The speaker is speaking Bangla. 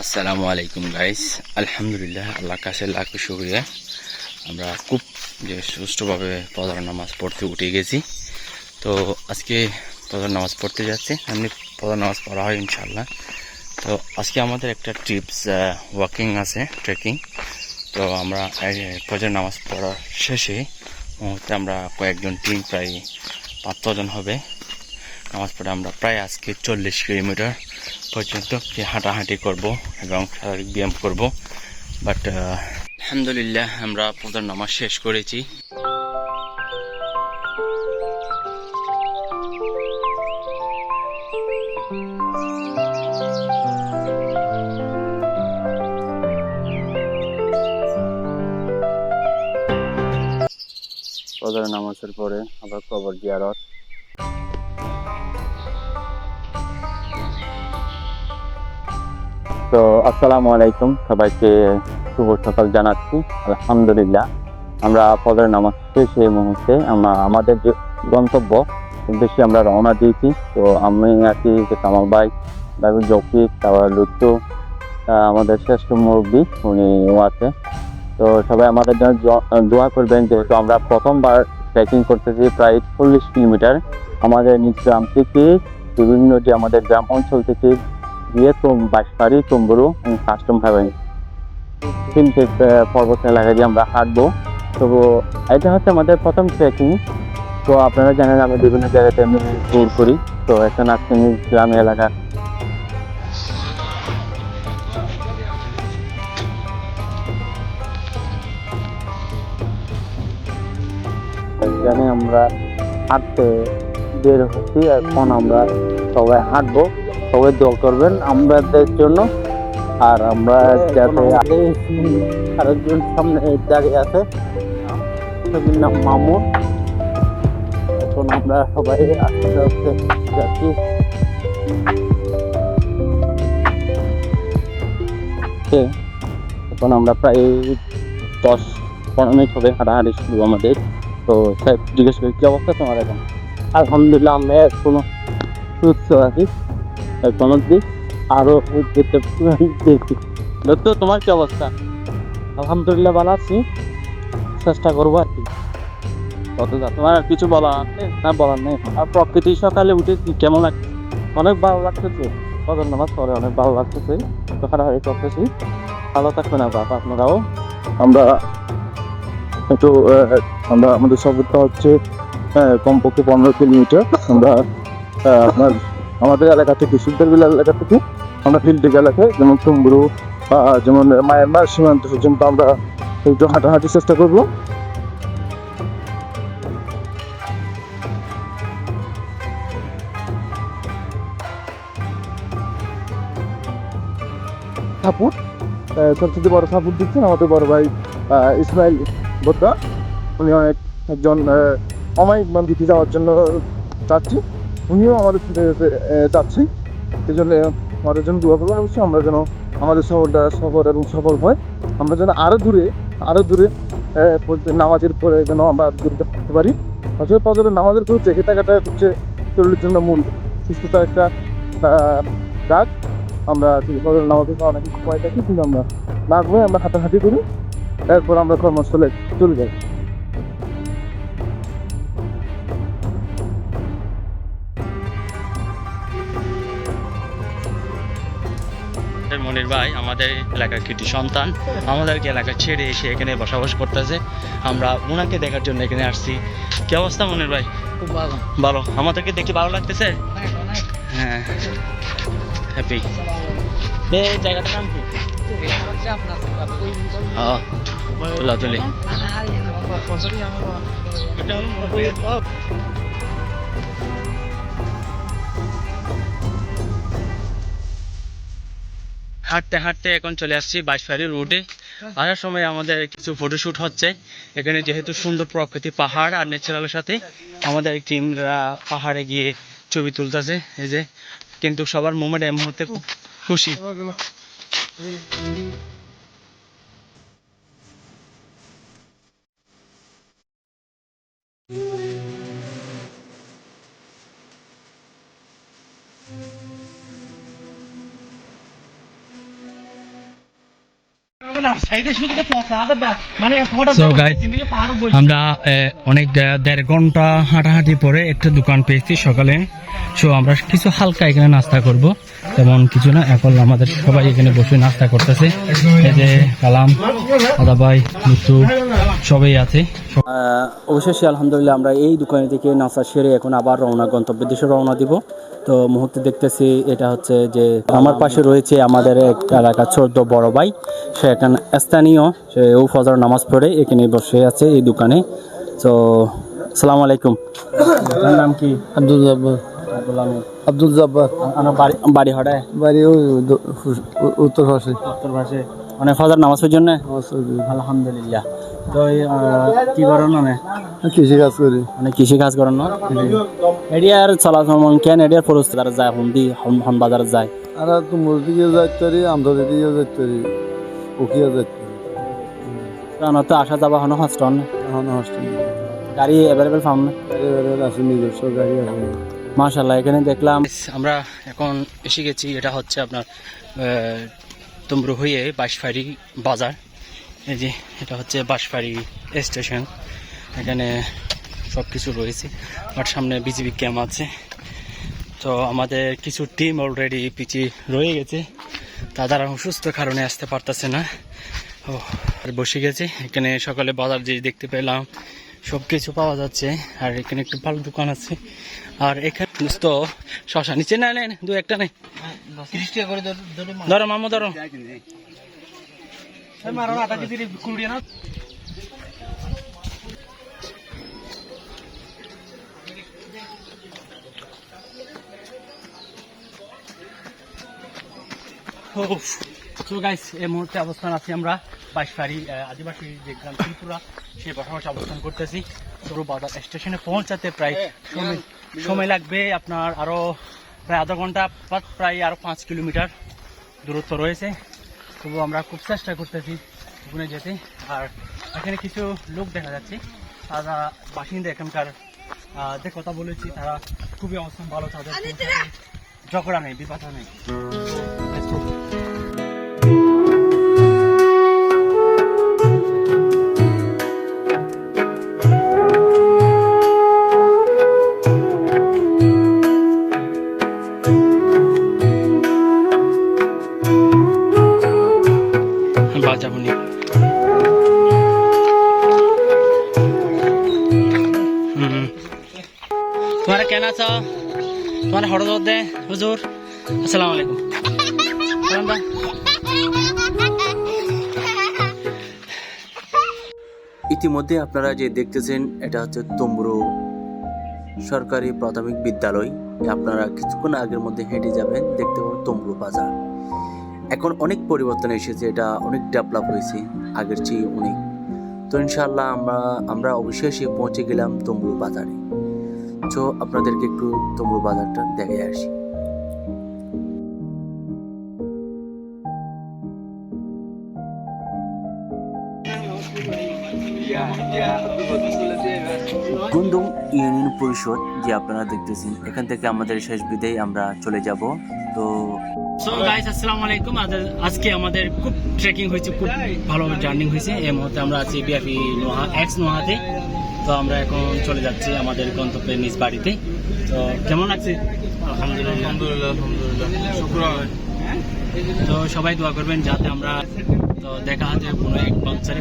আসসালামু আলাইকুম গাইস আলহামদুলিল্লাহ আল্লাহ কাছে লাখ শুক্রিয়া। আমরা খুব যে সুষ্ঠুভাবে প্রধান নামাজ পড়তে উঠে গেছি। তো আজকে প্রধান নামাজ পড়তে যাচ্ছি। এমনি প্রধান নামাজ পড়া হয় ইনশাল্লাহ তো আজকে আমাদের একটা ট্রিপস ওয়াকিং আছে ট্রেকিং তো আমরা প্রধান নামাজ পড়ার শেষে মুহূর্তে আমরা কয়েকজন টিম প্রায় পাঁচ ছজন হবে। নামাজ পড়ে আমরা প্রায় আজকে চল্লিশ কিলোমিটার পর্যন্ত হাঁটাহাঁটি করব এবং শারীরিক ব্যায়াম করব। বাট আলহামদুলিল্লাহ, আমরা প্রধান নামাজ শেষ করেছি। নামাজের পরে আবার কবর জিয়ারত। তো আসসালামু আলাইকুম, সবাইকে শুভ সকাল জানাচ্ছি। আলহামদুলিল্লাহ, আমরা পদের নামাজ শেষে মুহূর্তে। আমরা, আমাদের যে গন্তব্য উদ্দেশ্যে আমরা রওনা দিয়েছি। তো আমি আছি যে কামাল ভাই তারপর জকির তারপর লুচ্চু আমাদের শ্রেষ্ঠ মুরব্বী, উনি আছে। তো সবাই আমাদের জন্য দোয়া করবেন, যেহেতু আমরা প্রথমবার ট্রেকিং করতেছি প্রায় চল্লিশ কিলোমিটার। আমাদের নিজ গ্রাম থেকে, বিভিন্ন যে আমাদের গ্রাম অঞ্চল থেকে গিয়ে বাঁশবাড়ি তম্বুরু কাস্টম হ্যাভেন তিনটে আহ, পর্বত এলাকা দিয়ে আমরা হাঁটবো। তো এটা হচ্ছে আমাদের প্রথম ট্রেকিং তো আপনারা জানেন আমি বিভিন্ন জায়গাতে আমি ট্যুর করি। তো এখন আজকে গ্রাম এলাকা। এখানে আমরা হাঁটতে বের হচ্ছি। এখন আমরা সবাই হাঁটবো। সবাই দোয়া করবেন আমাদের জন্য। আর আমরা যাতে আরেকজন সামনে দাঁড়িয়ে আছে। ছবির নাম মামুন এখন আমরা সবাই আস্তে আস্তে যাচ্ছি। এখন আমরা প্রায় দশ পনেরো মিনিট হবে হাঁটাহাঁটি শুরু আমাদের। তো স্যার জিজ্ঞেস করি কি অবস্থা তোমার এখন? আলহামদুলিল্লাহ আমি এখনও সুস্থ আছি। এখন অব্দি আরও যেতে দেখি। তো তোমার কি অবস্থা? আলহামদুলিল্লাহ ভালো আছি। চেষ্টা করব আর কি। কত তোমার কিছু বলা আছে না, বলার নেই। আর প্রকৃতি সকালে উঠে কি কেমন লাগছে অনেক ভালো লাগতেছে। কদর নামাজ পরে অনেক ভালো লাগতেছে। তো হারাহারি করতেছি। ভালো আর বাবা আপনারাও। আমরা একটু আমরা আমাদের সফরটা হচ্ছে কমপক্ষে পনেরো কিলোমিটার। আমরা আপনার আমাদের এলাকা থেকে সুলতানবিলা এলাকা থেকে আমরা ফিল্ডিক এলাকায় যেমন তুমবুরু আহ, যেমন মায়ানমার সীমান্ত পর্যন্ত আমরা একটু হাঁটাহাঁটির চেষ্টা করব। সাপোর্ট সবচেয়ে বড় সাপোর্ট দিচ্ছেন আমাদের বড় ভাই ইসমাইল বোদ্দা। উনি অনেক একজন অমায়িক মন্দিরে যাওয়ার জন্য চাচ্ছি উনিও আমাদের আহ, যাচ্ছি এই জন্য আমাদের জন্য দোয়া করব অবশ্যই আমরা যেন আমাদের সফরটা সফর এবং সফল হয়। আমরা যেন আরও দূরে আরও দূরে নামাজের পরে যেন আমরা দূরে থাকতে পারি। আসলে পর্যন্ত নামাজের করে চেখে থাকাটা হচ্ছে শরীরের জন্য মূল সুস্থতার একটা কাজ আমরা ফজর নামাজের পর অনেক সময় থাকি কিন্তু আমরা না আমরা হাঁটাহাঁটি করি। এরপর আমরা কর্মস্থলে চলে যাই। মনির ভাই আমাদের এলাকার কৃতি সন্তান আমাদেরকে এলাকা ছেড়ে এসে এখানে বসবাস করতেছে আমরা ওনাকে দেখার জন্য এখানে আসছি কি অবস্থা মনির ভাই খুব ভালো ভালো আমাদেরকে দেখে ভালো লাগতেছে হ্যাঁ হ্যাপি এই জায়গাটার নাম কি হচ্ছে হাঁটতে হাঁটতে এখন চলে আসছি বাইশফারি রোডে আসার সময় আমাদের কিছু ফটোশ্যুট হচ্ছে। এখানে যেহেতু সুন্দর প্রকৃতি পাহাড় আর নেচারালের সাথে আমাদের টিমরা পাহাড়ে গিয়ে ছবি তুলতেছে। এই যে, কিন্তু সবার মোমেন্ট এই মুহূর্তে খুব খুশি। আমরা অনেক দেড় ঘণ্টা হাঁটাহাঁটি পরে একটা দোকান পেয়েছি সকালে। সো আমরা কিছু হালকা এখানে নাস্তা করব। তেমন কিছু না এখন আমাদের সবাই এখানে বসে নাস্তা করতেছে। এই যে কালাম দাদা ভাই মিত্র সবাই আছে। অবশেষে আলহামদুলিল্লাহ আমরা এই দোকানে থেকে নাস্তা সেরে এখন আবার রওনা গন্তব্যের দিকে রওনা দিব। তো মুহূর্তে দেখতেছি এটা হচ্ছে যে আমার পাশে রয়েছে আমাদের এক এলাকার ছোট বড় ভাই। সে এখানে স্থানীয় সে ও ফজর নামাজ পড়ে এখানে বসে আছে এই দোকানে। তো আসসালামু আলাইকুম। আপনার নাম কি? আব্দুল জব্বার। আব্দুল জব্বার। আমার বাড়ি বাড়ি বাড়ি ওই উত্তর পাশে উত্তর পাশে মানে ফজর নামাজের জন্য? আলহামদুলিল্লাহ। তো কি করেন মানে? কৃষি কাজ করি। মানে কৃষি কাজ করেন না? এরিয়ার চলাচল কেন? এরিয়ার পরিস্থিতি তারা যায় হুন্দি হন হন বাজারে যায়। আর তোমার দিকে যাইতে পারি আমদাদের দিকে যাইতে পারি উকিয়া যাইতে পারি। কারণ তো আসা যাওয়া হন হস্টন এখন হোস্টেল গাড়ি অ্যাভেলেবেল পাম না? এবারে আছে নিজস্ব গাড়ি আছে। মাশাল্লাহ এখানে দেখলাম। আমরা এখন এসে গেছি এটা হচ্ছে আপনার তমরু হয়ে বাঁশফাড়ি বাজার। এই যে এটা হচ্ছে বাঁশফাড়ি স্টেশন। এখানে সব কিছু রয়েছে। আর সামনে বিজিবি ক্যাম্প আছে। তো আমাদের কিছু টিম অলরেডি পিছিয়ে রয়ে গেছে। তারা অসুস্থ কারণে আসতে পারতেছে না। ও আর বসে গেছে। এখানে সকালে বাজার যে দেখতে পেলাম সব কিছু পাওয়া যাচ্ছে। আর এখানে একটু ভালো দোকান আছে। আর এখানে তো শশা নিচে না নেন দু একটা নেই ধরো মামা ধরো। তো গাইস এই মুহূর্তে অবস্থান আছি আমরা বাইশবাড়ি আদিবাসী যে গ্রাম ত্রিপুরা সেই পাশাপাশি অবস্থান করতেছি। সরু বাজার স্টেশনে পৌঁছাতে প্রায় সময় সময় লাগবে আপনার আরও প্রায় আধা ঘণ্টা প্রায় আরও পাঁচ কিলোমিটার দূরত্ব রয়েছে। তবু আমরা খুব চেষ্টা করতেছি ওখানে যেতে। আর এখানে কিছু লোক দেখা যাচ্ছে। তারা বাসিন্দা এখানকার যে কথা বলেছি তারা খুবই অবস্থান ভালো তাদের ঝগড়া নেই বিপাতা নেই। তোমার হরদর দে, হুজুর, আসসালামু আলাইকুম। ইতিমধ্যে আপনারা যে দেখতেছেন, এটা হচ্ছে তম্বুরু সরকারি প্রাথমিক বিদ্যালয়। আপনারা কিছুক্ষণ আগের মধ্যে হেঁটে যাবেন, দেখতে পাবেন তম্বুরু বাজার। এখন অনেক পরিবর্তন এসেছে, এটা অনেক ডেভেলপ হয়েছে, আগের চেয়ে অনেক। তো ইনশাআল্লাহ আমরা আমরা অবশেষে পৌঁছে গেলাম তম্বুরু বাজারে। তো আপনাদেরকে একটু তম্বুরু বাজারটা দেখে আসি। গুন্দুম ইউনিয়ন পরিষদ, যে আপনারা দেখতেছেন, এখান থেকে আমাদের শেষ বিদায় আমরা চলে যাব। তো সো গাইস আসসালামু আলাইকুম। আজকে আমাদের খুব ট্রেকিং হয়েছে খুব ভালো জার্নি হয়েছে। এই মুহূর্তে আমরা আছি নোহা এক্স নোহাতে। তো আমরা এখন চলে যাচ্ছি আমাদের গন্তব্যে নিজ বাড়িতে। তো কেমন লাগছে? আলহামদুলিল্লাহ। আলহামদুলিল্লাহ তো সবাই দোয়া করবেন যাতে আমরা তো দেখা হচ্ছে কোনো এক বাচ্চারে